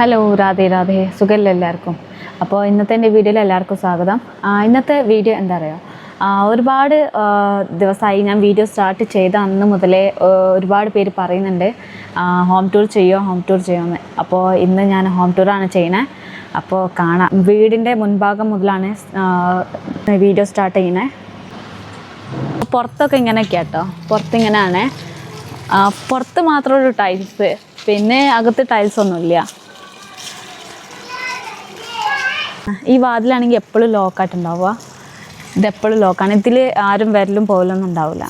Hello Radhe Radhe. സുഖമല്ല എല്ലാവർക്കും? അപ്പോൾ ഇന്നത്തെ എന്റെ വീഡിയോയിൽ എല്ലാവർക്കും സ്വാഗതം. ഇന്നത്തെ വീഡിയോ എന്താ പറയുക ഒരുപാട് ദിവസമായി ഞാൻ വീഡിയോ സ്റ്റാർട്ട് ചെയ്ത അന്ന് മുതലേ ഒരുപാട് പേര് പറയുന്നുണ്ട് ഹോം ടൂർ ചെയ്യുമോ ഹോം ടൂർ ചെയ്യുമെന്ന് അപ്പോൾ ഇന്ന് ഞാൻ ഹോം ടൂറാണ് ചെയ്യണേ. അപ്പോൾ കാണാം. വീടിന്റെ മുൻഭാഗം മുതലാണ് വീഡിയോ സ്റ്റാർട്ട് ചെയ്യുന്നത് പുറത്തൊക്കെ ഇങ്ങനെയൊക്കെ കേട്ടോ പുറത്ത് ഇങ്ങനെയാണ്. ആ, പുറത്ത് മാത്രമുള്ളൂ ടൈൽസ് പിന്നെ അകത്ത് ടൈൽസ് ഒന്നുമില്ല. ഈ വാതിലാണെങ്കിൽ എപ്പോഴും ലോക്കായിട്ടുണ്ടാവുക ഇതെപ്പോഴും ലോക്കാണ് ഇതിൽ ആരും വരലും പോകലൊന്നും ഉണ്ടാവില്ല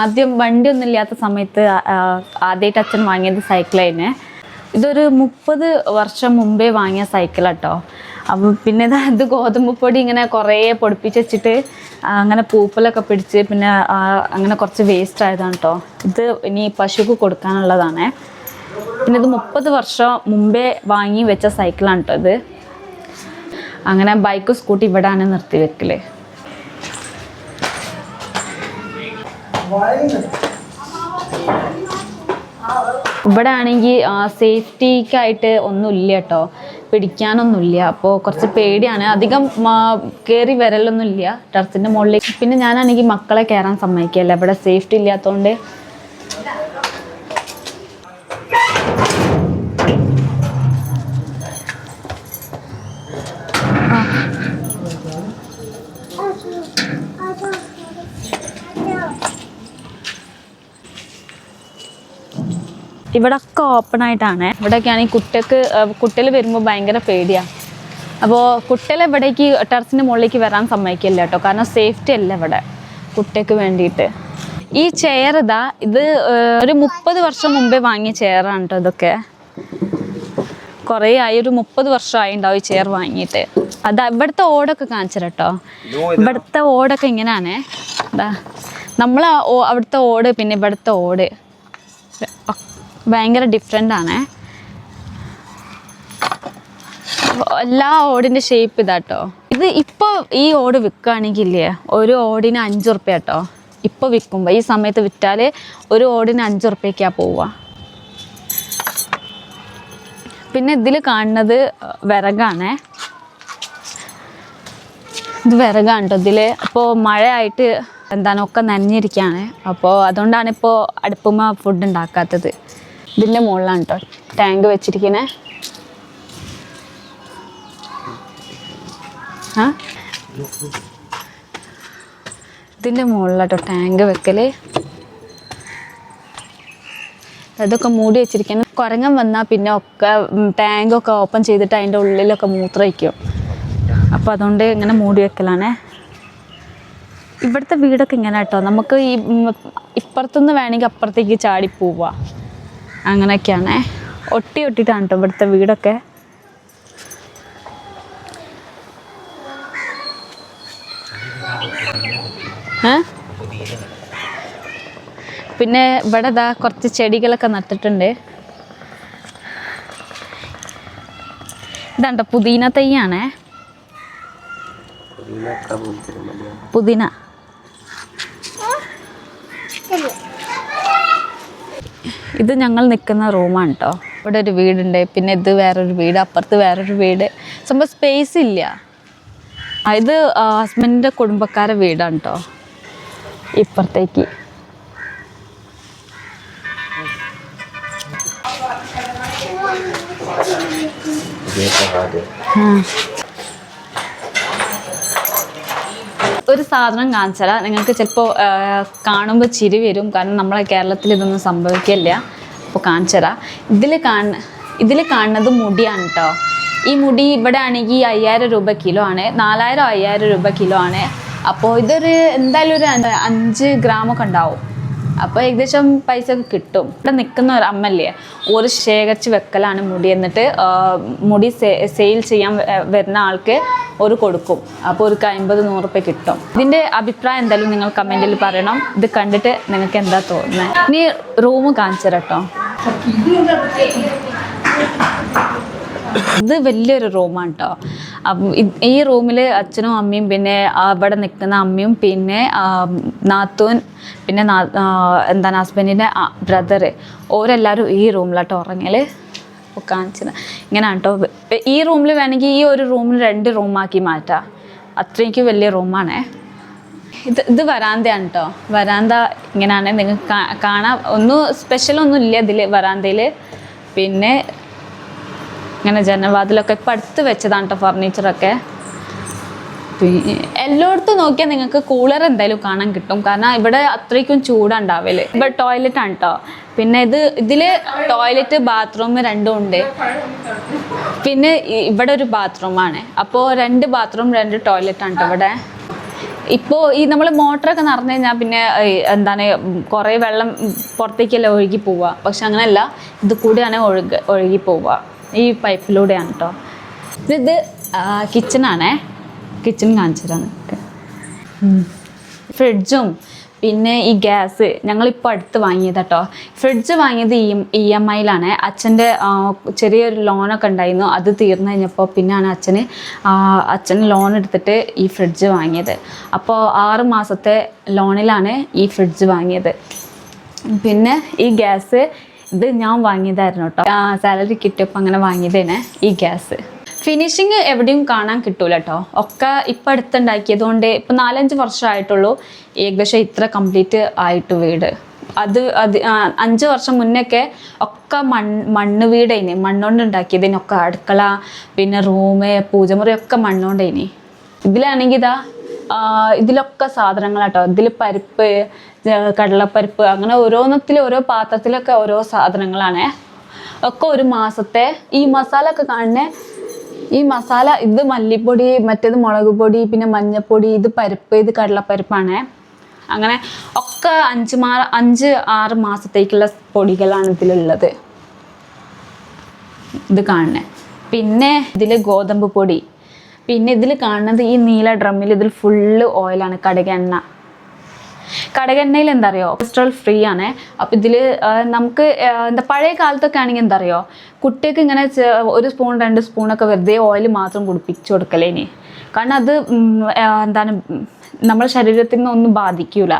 ആദ്യം വണ്ടിയൊന്നും ഇല്ലാത്ത സമയത്ത് ആദ്യമായിട്ട് അച്ഛൻ വാങ്ങിയത് സൈക്കിളായിരുന്നു. ഇതൊരു മുപ്പത് വർഷം മുമ്പേ വാങ്ങിയ സൈക്കിളാട്ടോ. അപ്പം പിന്നെ ഇതാ ഗോതമ്പ് പൊടി ഇങ്ങനെ കുറേ പൊടിപ്പിച്ച് വെച്ചിട്ട് അങ്ങനെ പൂപ്പലൊക്കെ പിടിച്ച് പിന്നെ അങ്ങനെ കുറച്ച് വേസ്റ്റ് ആയതാണ് കേട്ടോ ഇത് ഇനി പശുക്ക് കൊടുക്കാനുള്ളതാണ്. പിന്നെ ഇത് മുപ്പത് വർഷം മുമ്പേ വാങ്ങി വെച്ച സൈക്കിളാണ് കേട്ടോ ഇത്. അങ്ങനെ ബൈക്ക് സ്കൂട്ടി ഇവിടെയാണ് നിർത്തി വെക്കൽ. ഇവിടെ ആണെങ്കിൽ സേഫ്റ്റിക്കായിട്ട് ഒന്നുമില്ല കേട്ടോ പിടിക്കാനൊന്നുമില്ല. അപ്പോൾ കുറച്ച് പേടിയാണ്. അധികം കയറി വരലൊന്നുമില്ല. ടെറസിന്റെ മുകളിലേക്ക്. പിന്നെ ഞാനാണെങ്കിൽ മക്കളെ കയറാൻ സമ്മതിക്കില്ല ഇവിടെ സേഫ്റ്റി ഇല്ലാത്തതുകൊണ്ട് ഇവിടെ ഒക്കെ ഓപ്പൺ ആയിട്ടാണ്. ഇവിടെയൊക്കെയാണ് ആണെങ്കിൽ കുട്ടക്ക് കുട്ടൽ വരുമ്പോൾ ഭയങ്കര പേടിയാണ് അപ്പോൾ കുട്ടൽ ഇവിടേക്ക് ടെറസിന്റെ മുകളിലേക്ക് വരാൻ സമ്മതിക്കില്ല കേട്ടോ. കാരണം സേഫ്റ്റി അല്ല ഇവിടെ കുട്ടിക്ക് വേണ്ടിയിട്ട്. ഈ ചെയർ ഇതാ ഇത് ഒരു മുപ്പത് വർഷം മുമ്പേ വാങ്ങിയ ചെയറാണ് കേട്ടോ ഇതൊക്കെ. കുറേ ആയി ഒരു മുപ്പത് വർഷമായി ഉണ്ടാവും ഈ ചെയർ വാങ്ങിയിട്ട്. അത് ഇവിടുത്തെ ഓടൊക്കെ കാണിച്ചത് കേട്ടോ ഇവിടുത്തെ ഓടൊക്കെ ഇങ്ങനെയാണേ അതാ നമ്മൾ അവിടുത്തെ ഓട് പിന്നെ ഇവിടുത്തെ ഓട്. ഭയങ്കര ഡിഫറെന്റ് ആണ്. എല്ലാ ഓടിന്റെ ഷേപ്പ് ഇതാട്ടോ ഇത് ഇപ്പോൾ ഈ ഓട് വിൽക്കുകയാണെങ്കിൽ ഇല്ലേ ഒരു ഓടിന് അഞ്ച് ഉറുപ്പ്യ കേട്ടോ ഇപ്പോൾ വിൽക്കുമ്പോൾ ഈ സമയത്ത് വിറ്റാൽ ഒരു ഓടിന് അഞ്ച് ഉറുപ്പ്യക്കാണ് പോവുക പിന്നെ ഇതിൽ കാണുന്നത് വിറകാണ്. ഇത് വിറകാണ് കേട്ടോ ഇതിൽ അപ്പോൾ മഴയായിട്ട് എന്താണ് ഒക്കെ നനഞ്ഞിരിക്കുകയാണ് അപ്പോൾ അതുകൊണ്ടാണ് ഇപ്പോൾ അടുപ്പുമ്മ ഫുഡ് ഉണ്ടാക്കാത്തത്. ഇതിന്റെ മുകളിലാണ് കേട്ടോ ടാങ്ക് വെച്ചിരിക്കുന്നത് ആ? ഇതിന്റെ മുകളിലാട്ടോ ടാങ്ക് വെക്കൽ. അതൊക്കെ മൂടി വെച്ചിരിക്കുന്നത് കുരങ്ങൻ വന്നാൽ പിന്നെ ഒക്കെ ടാങ്ക് ടാങ്കൊക്കെ ഓപ്പൺ ചെയ്തിട്ട് അതിന്റെ ഉള്ളിലൊക്കെ മൂത്രമൊഴിക്കും അപ്പോൾ അതുകൊണ്ട് ഇങ്ങനെ മൂടി വെക്കലാണേ. ഇവിടുത്തെ വീടൊക്കെ ഇങ്ങനെ കേട്ടോ നമുക്ക് ഈ ഇപ്പുറത്തുനിന്ന് വേണമെങ്കിൽ അപ്പുറത്തേക്ക് ചാടി പോവാ. അങ്ങനെയൊക്കെയാണേ. ഒട്ടി ഒട്ടിട്ടാണ് കേട്ടോ ഇവിടുത്തെ വീടൊക്കെ. പിന്നെ ഇവിടെ ഇതാ കുറച്ച് ചെടികളൊക്കെ നട്ടിട്ടുണ്ട്. ഇതാണ്ടോ പുതിന തൈയാണേ. പുതിന. ഇത് ഞങ്ങൾ നിൽക്കുന്ന റൂമാണ് കേട്ടോ ഇവിടെ ഒരു വീടുണ്ട് പിന്നെ ഇത് വേറൊരു വീട് അപ്പുറത്ത് വേറൊരു വീട്. സംഭവം സ്പേസ് ഇല്ല. ഇത് ഹസ്ബൻഡിന്റെ കുടുംബക്കാരെ വീടാണ് കേട്ടോ ഇപ്പുറത്തേക്ക്. ആ. ഒരു സാധനം കാണിച്ചാൽ നിങ്ങൾക്ക് ചിലപ്പോൾ കാണുമ്പോൾ ചിരി വരും. കാരണം നമ്മളെ കേരളത്തിൽ ഇതൊന്നും സംഭവിക്കില്ല. അപ്പോൾ കാണിച്ചുതരാം ഇതിൽ കാണ ഇതിൽ കാണുന്നത് മുടിയാണ് കേട്ടോ ഈ മുടി ഇവിടെ ആണെങ്കിൽ അയ്യായിരം രൂപ കിലോ ആണ്. നാലായിരം അയ്യായിരം രൂപ കിലോ ആണ്. അപ്പോൾ ഇതൊരു എന്തായാലും ഒരു അഞ്ച് ഗ്രാമൊക്കെ ഉണ്ടാവും. അപ്പോൾ ഏകദേശം പൈസ കിട്ടും. ഇവിടെ നിൽക്കുന്ന ഒരു അമ്മല്ലേ ഒരു ശേഖരിച്ച് വെക്കലാണ് മുടി എന്നിട്ട് മുടി സെയിൽ ചെയ്യാൻ വരുന്ന ആൾക്ക് ഒരു കൊടുക്കും. അപ്പോൾ ഒരു അമ്പത് നൂറ് രൂപ കിട്ടും. ഇതിന്റെ അഭിപ്രായം എന്തായാലും നിങ്ങൾ കമന്റിൽ പറയണം. ഇത് കണ്ടിട്ട് നിങ്ങൾക്ക് എന്താ തോന്നുന്നത് ഇനി റൂം കാണിച്ചു തരാം കേട്ടോ ഇത് വലിയൊരു റൂമാണ് കേട്ടോ ഈ റൂമിൽ അച്ഛനും അമ്മയും പിന്നെ അവിടെ നിൽക്കുന്ന അമ്മയും പിന്നെ നാത്തൂൻ പിന്നെ എന്താണ് ഹസ്ബൻഡിന്റെ ബ്രദർ ഓരെല്ലാവരും ഈ റൂമിലാട്ടോ അപ്പോൾ കാണിച്ചത് ഇങ്ങനെയാണ് കേട്ടോ ഈ റൂമിൽ വേണമെങ്കിൽ ഈ ഒരു റൂമിൽ രണ്ട് റൂമാക്കി മാറ്റാം. അത്രയ്ക്ക് വലിയ റൂമാണേ. ഇത് ഇത് വരാന്തയാണ് കേട്ടോ വരാന്ത ഇങ്ങനെയാണ് നിങ്ങൾക്ക് കാണാം. ഒന്നും സ്പെഷ്യലൊന്നും ഇല്ല ഇതിൽ വരാന്തയിൽ പിന്നെ ഇങ്ങനെ ജനവാതിലൊക്കെ ഇപ്പം അടുത്ത് വെച്ചതാണ് കേട്ടോ ഫർണിച്ചറൊക്കെ എല്ലായിടത്തും നോക്കിയാൽ നിങ്ങൾക്ക് കൂളർ എന്തായാലും കാണാൻ കിട്ടും. കാരണം ഇവിടെ അത്രയ്ക്കും ചൂടുണ്ടാവില്ല ഇവിടെ ടോയ്ലറ്റ് ആണ് കേട്ടോ പിന്നെ ഇത് ഇതിൽ ടോയ്ലറ്റ് ബാത്റൂം രണ്ടും ഉണ്ട്. പിന്നെ ഇവിടെ ഒരു ബാത്റൂമാണ് അപ്പോൾ രണ്ട് ബാത്റൂം രണ്ട് ടോയ്ലറ്റ് ആണ് ഇവിടെ. ഇപ്പോൾ ഈ നമ്മൾ മോട്ടറൊക്കെ നിറഞ്ഞു കഴിഞ്ഞാൽ പിന്നെ എന്താണ് കുറേ വെള്ളം പുറത്തേക്കല്ലേ ഒഴുകി പോവുക പക്ഷെ അങ്ങനെയല്ല ഇത് കൂടിയാണ് ഒഴുക ഒഴുകി പോവുക ഈ പൈപ്പിലൂടെയാണ് കേട്ടോ ഇത് കിച്ചണാണേ കിച്ചൺ കാണിച്ചു തരാം ഫ്രിഡ്ജും പിന്നെ ഈ ഗ്യാസ് ഞങ്ങളിപ്പോൾ അടുത്ത് വാങ്ങിയത് കേട്ടോ ഫ്രിഡ്ജ് വാങ്ങിയത് ഇ ഇ എം ഐയിലാണ്. അച്ഛന്റെ ചെറിയൊരു ലോണൊക്കെ ഉണ്ടായിരുന്നു. അത് തീർന്നു കഴിഞ്ഞപ്പോൾ പിന്നെയാണ് അച്ഛന് അച്ഛൻ ലോൺ എടുത്തിട്ട് ഈ ഫ്രിഡ്ജ് വാങ്ങിയത്. അപ്പോൾ ആറ് മാസത്തെ ലോണിലാണ് ഈ ഫ്രിഡ്ജ് വാങ്ങിയത്. പിന്നെ ഈ ഗ്യാസ് ഇത് ഞാൻ വാങ്ങിയതായിരുന്നു കേട്ടോ സാലറി കിട്ടിയപ്പോൾ അങ്ങനെ വാങ്ങിയതേനെ ഈ ഗ്യാസ് ഫിനിഷിങ് എവിടെയും കാണാൻ കിട്ടൂല കേട്ടോ ഒക്കെ ഇപ്പം അടുത്തുണ്ടാക്കിയത് കൊണ്ട് ഇപ്പം നാലഞ്ച് വർഷമായിട്ടുള്ളൂ. ഏകദേശം ഇത്ര കംപ്ലീറ്റ് ആയിട്ട് വീട്. അത് അത് അഞ്ച് വർഷം മുന്നൊക്കെ ഒക്കെ മൺ മണ്ണ് വീടേനി. മണ്ണുകൊണ്ട് ഉണ്ടാക്കിയതിനൊക്കെ അടുക്കള പിന്നെ റൂമ് പൂജമുറി ഒക്കെ മണ്ണുകൊണ്ടേനി ഇതിലാണെങ്കിൽ ഇതാ ഇതിലൊക്കെ സാധനങ്ങളാട്ടോ. ഇതിൽ പരിപ്പ് കടലപ്പരിപ്പ് അങ്ങനെ ഓരോന്നത്തിൽ ഓരോ പാത്രത്തിലൊക്കെ ഓരോ സാധനങ്ങളാണ്. ഒക്കെ ഒരു മാസത്തെ. ഈ മസാല ഒക്കെ കാണുന്നേ ഈ മസാല ഇത് മല്ലിപ്പൊടി മറ്റേത് മുളക് പൊടി പിന്നെ മഞ്ഞൾപ്പൊടി ഇത് പരിപ്പ് ഇത് കടലപ്പരിപ്പാണ്. അങ്ങനെ ഒക്കെ അഞ്ച് മാ അഞ്ച് ആറ് മാസത്തേക്കുള്ള പൊടികളാണ് ഇതിലുള്ളത്. ഇത് കാണുന്നത് പിന്നെ ഇതിൽ ഗോതമ്പ് പൊടി. പിന്നെ ഇതിൽ കാണുന്നത് ഈ നീല ഡ്രമ്മിൽ ഇതിൽ ഫുള്ള് ഓയിലാണ് കടകെണ്ണ. കടകെണ്ണയിൽ എന്താ അറിയോ കൊളസ്ട്രോൾ ഫ്രീ ആണ്. അപ്പം ഇതിൽ നമുക്ക് എന്താ പഴയ കാലത്തൊക്കെ ആണെങ്കിൽ എന്താ അറിയോ കുട്ടികൾക്ക് ഇങ്ങനെ ഒരു സ്പൂൺ രണ്ട് സ്പൂണൊക്കെ വെറുതെ ഓയിൽ മാത്രം കുടിപ്പിച്ചു കൊടുക്കലേനി കാരണം അത് എന്താണ് നമ്മുടെ ശരീരത്തിൽ നിന്നൊന്നും ബാധിക്കൂല.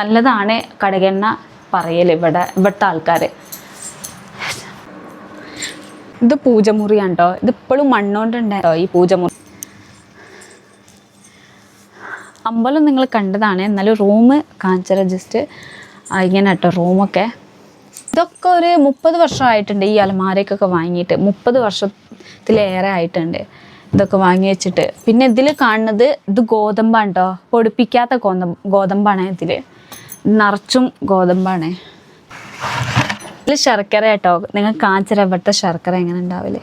നല്ലതാണ് കടകെണ്ണ പറയൽ ഇവിടെ ഇവിടുത്തെ ആൾക്കാർ ഇത് പൂജമുറിയാണ് കേട്ടോ ഇത് ഇപ്പോഴും മണ്ണോണ്ടുണ്ടായോ ഈ പൂജമുറി. അമ്പലം നിങ്ങൾ കണ്ടതാണ്. എന്നാലും റൂം കാഞ്ചറ ജസ്റ്റ് ഇങ്ങനെ കേട്ടോ റൂമൊക്കെ ഇതൊക്കെ ഒരു മുപ്പത് വർഷമായിട്ടുണ്ട് ഈ അലമാരയ്ക്കൊക്കെ വാങ്ങിയിട്ട്. മുപ്പത് വർഷത്തിലേറെ ആയിട്ടുണ്ട് ഇതൊക്കെ വാങ്ങി വെച്ചിട്ട്. പിന്നെ ഇതിൽ കാണുന്നത് ഇത് ഗോതമ്പാണ് കേട്ടോ പൊടിപ്പിക്കാത്ത ഗോതമ്പ് ഗോതമ്പാണ് ഇതിൽ നിറച്ചും ഗോതമ്പാണ്. ഇതിൽ ശർക്കര കേട്ടോ. നിങ്ങൾ കാഞ്ചര ഇവിടുത്തെ ശർക്കര എങ്ങനെ ഉണ്ടാവില്ലേ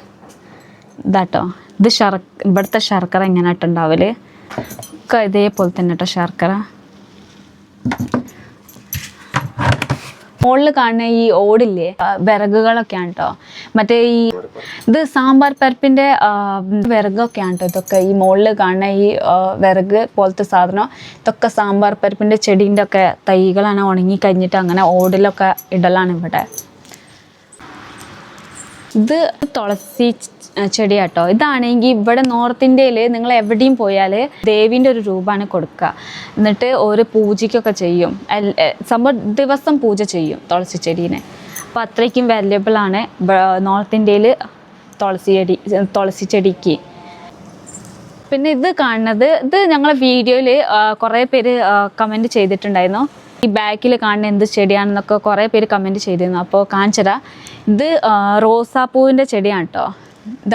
ഇതാട്ടോ. ഇത് ശർ ഇവിടുത്തെ ശർക്കര എങ്ങനെ കേട്ടോ ഉണ്ടാവൽ. ഒക്കെ ഇതേപോലെ തന്നെ കേട്ടോ ശർക്കര. മുകളിൽ കാണുന്ന ഈ ഓടില്ലേ വിറകുകളൊക്കെയാണ് കേട്ടോ മറ്റേ ഈ ഇത് സാമ്പാർ പരിപ്പിന്റെ വിറകൊക്കെയാണ് കേട്ടോ ഇതൊക്കെ ഈ മുകളിൽ കാണുന്ന ഈ വിറക് പോലത്തെ സാധനം. ഇതൊക്കെ സാമ്പാർ പരിപ്പിന്റെ ചെടീന്റെ ഒക്കെ തൈകളാണ് ഉണങ്ങി കഴിഞ്ഞിട്ട് അങ്ങനെ ഓടിലൊക്കെ ഇടലാണ് ഇവിടെ. ഇത് തുളസി ചെടിയാട്ടോ. ഇതാണെങ്കിൽ ഇവിടെ നോർത്ത് ഇന്ത്യയിൽ നിങ്ങൾ എവിടെയും പോയാൽ ദേവീന്റെ ഒരു രൂപമാണ് കൊടുക്കുക. എന്നിട്ട് ഒരു പൂജയ്ക്കൊക്കെ ചെയ്യും. സംഭവം ദിവസം പൂജ ചെയ്യും തുളസി ചെടീനെ. അപ്പോൾ അത്രയ്ക്കും വാല്യബിൾ ആണ് നോർത്ത് ഇന്ത്യയിൽ തുളസി ചെടി തുളസി ചെടിക്ക്. പിന്നെ ഇത് കാണുന്നത് ഇത് ഞങ്ങളെ വീഡിയോയിൽ കുറേ പേര് കമന്റ് ചെയ്തിട്ടുണ്ടായിരുന്നു. ഈ ബാക്കിൽ കാണുന്ന എന്ത് ചെടിയാണെന്നൊക്കെ കുറേ പേര് കമന്റ് ചെയ്തിരുന്നു. അപ്പോൾ കാണിച്ചതാ ഇത് റോസാപ്പൂവിന്റെ ചെടിയാണ് കേട്ടോ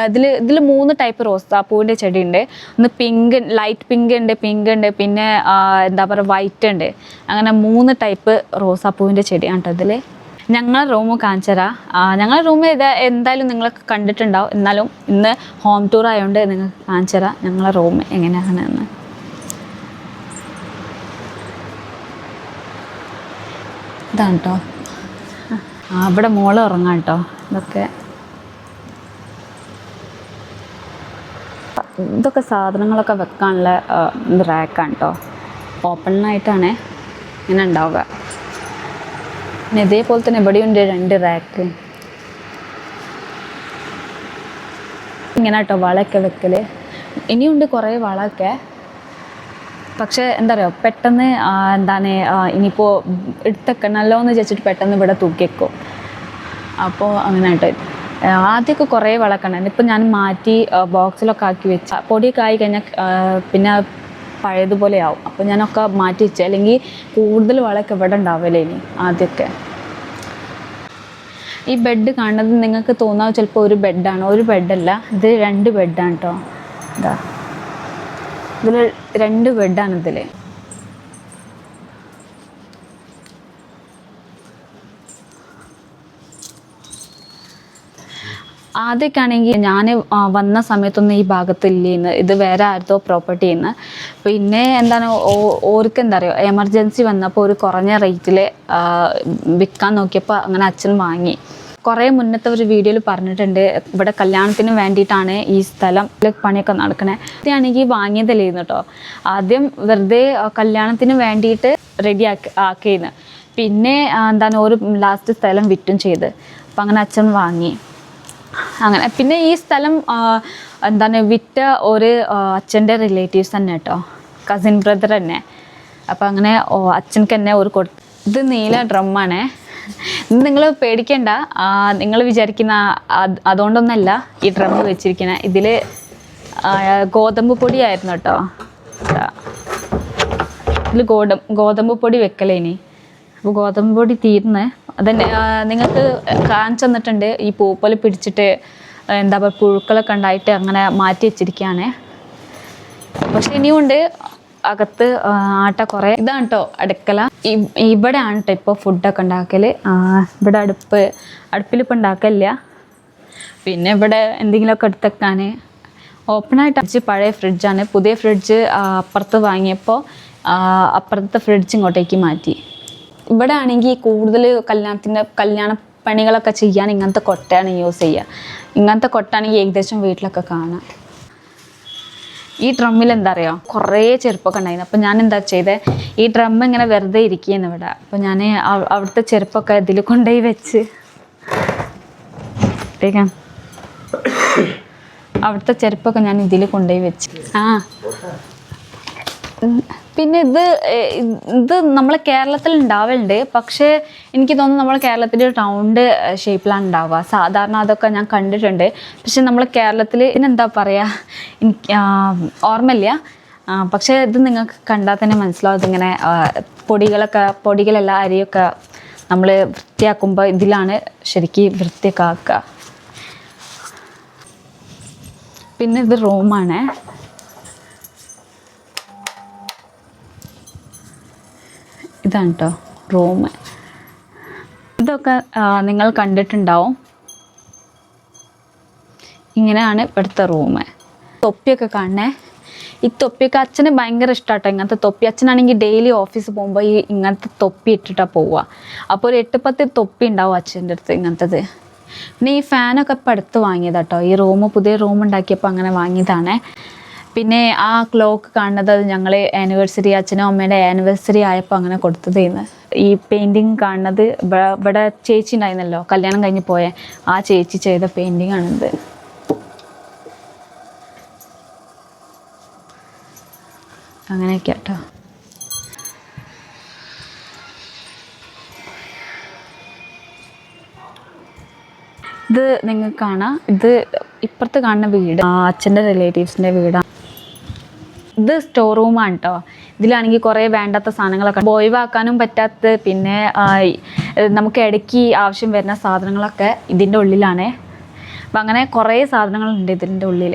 അതിൽ ഇതിൽ മൂന്ന് ടൈപ്പ് റോസാപ്പൂവിന്റെ ചെടിയുണ്ട്. ഒന്ന് പിങ്ക് ലൈറ്റ് പിങ്ക് ഉണ്ട് പിങ്ക് ഉണ്ട് പിന്നെ ആ, എന്താ പറയുക വൈറ്റ് ഉണ്ട്. അങ്ങനെ മൂന്ന് ടൈപ്പ് റോസാപ്പൂവിന്റെ ചെടിയാണ് കേട്ടോ ഇതിൽ ഞങ്ങളെ റൂം കാണിച്ചരാ ഞങ്ങളെ റൂം ഇത് എന്തായാലും നിങ്ങളൊക്കെ കണ്ടിട്ടുണ്ടാവും. എന്നാലും ഇന്ന് ഹോം ടൂർ ആയതുകൊണ്ട് നിങ്ങൾക്ക് കാണിച്ചരാ ഞങ്ങളെ റൂം എങ്ങനെയാണെന്ന്. ഇതാണ് കേട്ടോ ആ ഇവിടെ മോൾ ഉറങ്ങാം കേട്ടോ ഇതൊക്കെ ഇതൊക്കെ സാധനങ്ങളൊക്കെ വെക്കാനുള്ള റാക്കാണ് കേട്ടോ ഓപ്പണായിട്ടാണ് ഇങ്ങനെ ഉണ്ടാവുക. പിന്നെ ഇതേപോലെ തന്നെ ഇവിടെയുണ്ട് രണ്ട് റാക്ക്. ഇങ്ങനെ കേട്ടോ വളമൊക്കെ വെക്കൽ ഇനിയുണ്ട് കുറേ വളമൊക്കെ പക്ഷേ എന്താ പറയുക പെട്ടെന്ന് എന്താണ് ഇനിയിപ്പോൾ എടുത്തൊക്കെ എന്ന് വിചാരിച്ചിട്ട് പെട്ടെന്ന് ഇവിടെ തൂക്കിയേക്കും അപ്പോൾ അങ്ങനെ കേട്ടോ ആദ്യമൊക്കെ കുറേ വളക്കണം. ഇപ്പം ഞാൻ മാറ്റി ബോക്സിലൊക്കെ ആക്കി വെച്ച. പൊടിയൊക്കെ ആയി കഴിഞ്ഞാൽ പിന്നെ പഴയതുപോലെ ആവും. അപ്പോൾ ഞാനൊക്കെ മാറ്റി വെച്ചു. അല്ലെങ്കിൽ കൂടുതൽ വളമൊക്കെ ഇവിടെ ഉണ്ടാവില്ലേ ഇനി ആദ്യമൊക്കെ. ഈ ബെഡ് കാണുന്നത് നിങ്ങൾക്ക് തോന്നാ ചിലപ്പോൾ ഒരു ബെഡാണ്. ഒരു ബെഡല്ല. ഇത് രണ്ട് ബെഡാണ് കേട്ടോ ഇതാ. ഇതിൽ രണ്ട് ബെഡാണ് ഇതിൽ ആദ്യമൊക്കെ ആണെങ്കിൽ ഞാൻ വന്ന സമയത്തൊന്നും ഈ ഭാഗത്തില്ലേന്ന്. ഇത് വേറെ ആരുതോ പ്രോപ്പർട്ടി ചെയ്യുന്ന പിന്നെ എന്താണ് ഓർക്ക് എന്താ പറയുക എമർജൻസി വന്നപ്പോൾ ഒരു കുറഞ്ഞ റേറ്റിൽ വിൽക്കാൻ നോക്കിയപ്പോൾ അങ്ങനെ അച്ഛൻ വാങ്ങി. കുറേ മുന്നത്തെ ഒരു വീഡിയോയിൽ പറഞ്ഞിട്ടുണ്ട് ഇവിടെ കല്യാണത്തിന് വേണ്ടിയിട്ടാണ് ഈ സ്ഥലം പണിയൊക്കെ നടക്കണേ. ഇതാണെങ്കിൽ വാങ്ങിയതല്ലായിരുന്നു കേട്ടോ ആദ്യം വെറുതെ കല്യാണത്തിന് വേണ്ടിയിട്ട് റെഡി ആക്കി ആക്കിയിരുന്നു പിന്നെ എന്താണ് ഒരു ലാസ്റ്റ് സ്ഥലം വിറ്റും ചെയ്ത്. അപ്പം അങ്ങനെ അച്ഛൻ വാങ്ങി. അങ്ങനെ. പിന്നെ ഈ സ്ഥലം എന്താണ് വിറ്റ ഒരു അച്ഛന്റെ റിലേറ്റീവ്സ് തന്നെ കേട്ടോ കസിൻ ബ്രദർ തന്നെ. അപ്പോൾ അങ്ങനെ ഓ അച്ഛനക്ക് തന്നെ ഒരു കൊടു ഇത് നീല ഡ്രമ്മാണ്. ഇത് നിങ്ങൾ പേടിക്കേണ്ട. നിങ്ങൾ വിചാരിക്കുന്ന അത് അതുകൊണ്ടൊന്നല്ല ഈ ഡ്രം വെച്ചിരിക്കുന്നത് ഇതിൽ ഗോതമ്പ് പൊടിയായിരുന്നു കേട്ടോ ഇതാ. ഇതിൽ ഗോതം ഗോതമ്പ് പൊടി വെക്കലേനി. അപ്പോൾ ഗോതമ്പ് പൊടി തീർന്ന്. അതന്നെ നിങ്ങൾക്ക് കാണിച്ചു തന്നിട്ടുണ്ട്. ഈ പൂപ്പൽ പിടിച്ചിട്ട് എന്താ പറയുക പുഴുക്കളൊക്കെ ഉണ്ടായിട്ട് അങ്ങനെ മാറ്റി വെച്ചിരിക്കുകയാണ്. പക്ഷെ ഇനിയുണ്ട് അകത്ത് ആട്ട കുറേ. ഇതാണ് കേട്ടോ അടുക്കള. ഇവിടെ ഇവിടെയാണ് കേട്ടോ ഇപ്പോൾ ഫുഡൊക്കെ ഉണ്ടാക്കൽ ഇവിടെ അടുപ്പ് അടുപ്പിലിപ്പോൾ ഉണ്ടാക്കലില്ല. പിന്നെ ഇവിടെ എന്തെങ്കിലുമൊക്കെ എടുത്തേക്കാൻ ഓപ്പണായിട്ട് അടിച്ച് പഴയ ഫ്രിഡ്ജാണ്. പുതിയ ഫ്രിഡ്ജ് അപ്പുറത്ത് വാങ്ങിയപ്പോൾ അപ്പുറത്തെ ഫ്രിഡ്ജ് ഇങ്ങോട്ടേക്ക് മാറ്റി. ഇവിടെ ആണെങ്കിൽ കൂടുതൽ കല്യാണത്തിന്റെ കല്യാണ പണികളൊക്കെ ചെയ്യാൻ ഇങ്ങനത്തെ കൊട്ടയാണ് യൂസ് ചെയ്യുക ഇങ്ങനത്തെ കൊട്ടാണെങ്കിൽ ഏകദേശം വീട്ടിലൊക്കെ കാണാം. ഈ ഡ്രമ്മിൽ എന്താ അറിയോ കുറേ ചെരുപ്പൊക്കെ ഉണ്ടായിരുന്നു. അപ്പോൾ ഞാൻ എന്താ ചെയ്തേ? ഈ ഡ്രം ഇങ്ങനെ വെറുതെ ഇരിക്കുകയെന്ന് ഇവിടെ. അപ്പോൾ ഞാൻ അവിടുത്തെ ചെരുപ്പൊക്കെ ഇതിൽ കൊണ്ടുപോയി വെച്ച്. അവിടുത്തെ ചെരുപ്പൊക്കെ ഞാൻ ഇതിൽ കൊണ്ടുപോയി വെച്ച്. ആ. പിന്നെ ഇത് ഇത് നമ്മളെ കേരളത്തിൽ ഉണ്ടാവലുണ്ട്. പക്ഷേ എനിക്ക് തോന്നുന്നു നമ്മളെ കേരളത്തിൽ റൗണ്ട് ഷേപ്പിലാണ് ഉണ്ടാവുക. സാധാരണ അതൊക്കെ ഞാൻ കണ്ടിട്ടുണ്ട്. പക്ഷെ നമ്മൾ കേരളത്തിൽ ഇതിനെന്താ പറയുക എനിക്ക് ഓർമ്മയില്ല. പക്ഷേ ഇത് നിങ്ങൾക്ക് കണ്ടാൽ തന്നെ മനസ്സിലാവും. ഇതിങ്ങനെ പൊടികളൊക്കെ പൊടികളെല്ലാം അരിയൊക്കെ നമ്മൾ വൃത്തിയാക്കുമ്പോൾ ഇതിലാണ് ശരിക്കും വൃത്തിയൊക്കെ ആക്കുക. പിന്നെ ഇത് റൂമാണ് ഇതാണ് കേട്ടോ റൂം. ഇതൊക്കെ നിങ്ങൾ കണ്ടിട്ടുണ്ടാവും. ഇങ്ങനെയാണ് ഇവിടുത്തെ റൂം. തൊപ്പിയൊക്കെ കാണണേ. ഈ തൊപ്പിയൊക്കെ അച്ഛന് ഭയങ്കര ഇഷ്ടമാട്ടോ ഇങ്ങനത്തെ തൊപ്പി. അച്ഛനാണെങ്കിൽ ഡെയിലി ഓഫീസ് പോകുമ്പോൾ ഈ ഇങ്ങനത്തെ തൊപ്പി ഇട്ടിട്ടാണ് പോവുക. അപ്പോൾ ഒരു എട്ട് പത്ത് തൊപ്പി ഉണ്ടാവും അച്ഛന്റെ അടുത്ത് ഇങ്ങനത്തത്. പിന്നെ ഈ ഫാനൊക്കെ ഇപ്പം അടുത്ത് വാങ്ങിയതാട്ടോ. ഈ റൂം പുതിയ റൂം ഉണ്ടാക്കിയപ്പോൾ അങ്ങനെ വാങ്ങിയതാണ്. പിന്നെ ആ ക്ലോക്ക് കാണുന്നത് അത് ഞങ്ങൾ ആനിവേഴ്സറി അച്ഛനും അമ്മയുടെ ആനിവേഴ്സറി ആയപ്പോൾ അങ്ങനെ കൊടുത്തതേന്ന് ഈ പെയിന്റിങ് കാണുന്നത് ഇവിടെ- ചേച്ചി ഉണ്ടായിരുന്നല്ലോ കല്യാണം കഴിഞ്ഞ് പോയ. ആ ചേച്ചി ചെയ്ത പെയിന്റിങ് ആണിത്. അങ്ങനെയൊക്കെ കേട്ടോ ഇത് നിങ്ങൾക്ക് കാണാം. ഇത് ഇപ്പുറത്ത് കാണുന്ന വീട്. അച്ഛന്റെ റിലേറ്റീവ്സിന്റെ വീടാണ് ഇത് സ്റ്റോർ റൂമാണ് കേട്ടോ ഇതിലാണെങ്കിൽ കുറേ വേണ്ടാത്ത സാധനങ്ങളൊക്കെ ഒഴിവാക്കാനും പറ്റാത്ത പിന്നെ നമുക്ക് ഇടയ്ക്ക് ആവശ്യം വരുന്ന സാധനങ്ങളൊക്കെ ഇതിന്റെ ഉള്ളിലാണ്. അപ്പം അങ്ങനെ കുറേ സാധനങ്ങളുണ്ട് ഇതിന്റെ ഉള്ളിൽ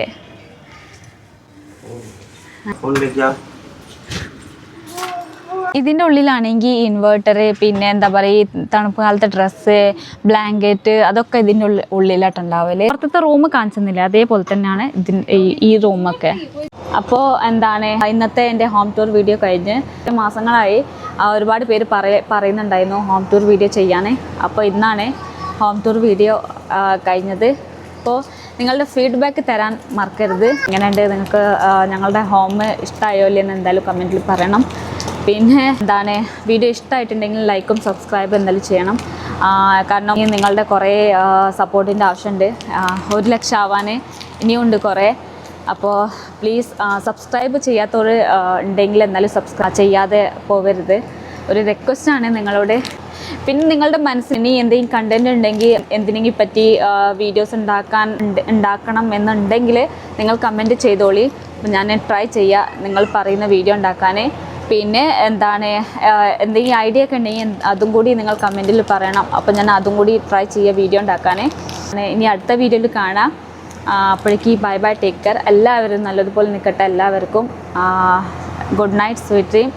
ഇതിന്റെ ഉള്ളിലാണെങ്കിൽ ഇൻവേർട്ടർ പിന്നെ എന്താ പറയുക ഈ തണുപ്പ് കാലത്തെ ഡ്രസ്സ് ബ്ലാങ്കറ്റ് അതൊക്കെ ഇതിന്റെ ഉള്ളിൽ ഉള്ളിലായിട്ട് ഉള്ളിലായിട്ടുണ്ടാവൽ പുറത്തത്തെ റൂം കാണിച്ചെന്നില്ല അതേപോലെ തന്നെയാണ് ഇതിൻ ഈ റൂമൊക്കെ അപ്പോൾ എന്താണ് ഇന്നത്തെ എന്റെ ഹോം ടൂർ വീഡിയോ കഴിഞ്ഞ് മാസങ്ങളായി. ഒരുപാട് പേര് പറയ പറയുന്നുണ്ടായിരുന്നു ഹോം ടൂർ വീഡിയോ ചെയ്യാനേ. അപ്പോൾ ഇന്നാണ് ഹോം ടൂർ വീഡിയോ കഴിഞ്ഞത്. അപ്പോൾ നിങ്ങളുടെ ഫീഡ്ബാക്ക് തരാൻ മറക്കരുത്. എങ്ങനെയുണ്ട്? നിങ്ങൾക്ക് ഞങ്ങളുടെ ഹോം ഇഷ്ടമായോ ഇല്ലെന്ന് എന്തായാലും കമന്റിൽ പറയണം. പിന്നെ എന്താണ് വീഡിയോ ഇഷ്ടമായിട്ടുണ്ടെങ്കിൽ ലൈക്കും സബ്സ്ക്രൈബും എന്തായാലും ചെയ്യണം. കാരണം ഇനി നിങ്ങളുടെ കുറേ സപ്പോർട്ടിന്റെ ആവശ്യമുണ്ട്. ഒരു ലക്ഷം ആവാൻ ഇനിയുണ്ട് കുറേ. അപ്പോൾ പ്ലീസ് സബ്സ്ക്രൈബ് ചെയ്യാത്തവർ ഉണ്ടെങ്കിൽ എന്നാലും സബ്സ്ക്രൈബ് ചെയ്യാതെ പോകരുത് ഒരു റിക്വസ്റ്റാണ് നിങ്ങളോട്. പിന്നെ നിങ്ങളുടെ മനസ്സിൽ ഇനി എന്തെങ്കിലും കണ്ടന്റ് ഉണ്ടെങ്കിൽ എന്തിനെങ്കിൽ പറ്റി വീഡിയോസ് ഉണ്ടാക്കാൻ ഉണ്ടാക്കണം എന്നുണ്ടെങ്കിൽ നിങ്ങൾ കമന്റ് ചെയ്തോളി. ഞാൻ ട്രൈ ചെയ്യുക നിങ്ങൾ പറയുന്ന വീഡിയോ ഉണ്ടാക്കാൻ. പിന്നെ എന്താണ് എന്തെങ്കിലും ഐഡിയ ഒക്കെ ഉണ്ടെങ്കിൽ അതും കൂടി നിങ്ങൾ കമന്റിൽ പറയണം. അപ്പോൾ ഞാൻ അതും കൂടി ട്രൈ ചെയ്യുക വീഡിയോ ഉണ്ടാക്കാനേ. ഇനി അടുത്ത വീഡിയോയിൽ കാണാം. അപ്പോഴേക്ക് ബൈ ബൈ ടേക്ക് കെയർ എല്ലാവരും നല്ലതുപോലെ നിൽക്കട്ടെ. എല്ലാവർക്കും ഗുഡ് നൈറ്റ് സ്വീറ്റ് ഡ്രീം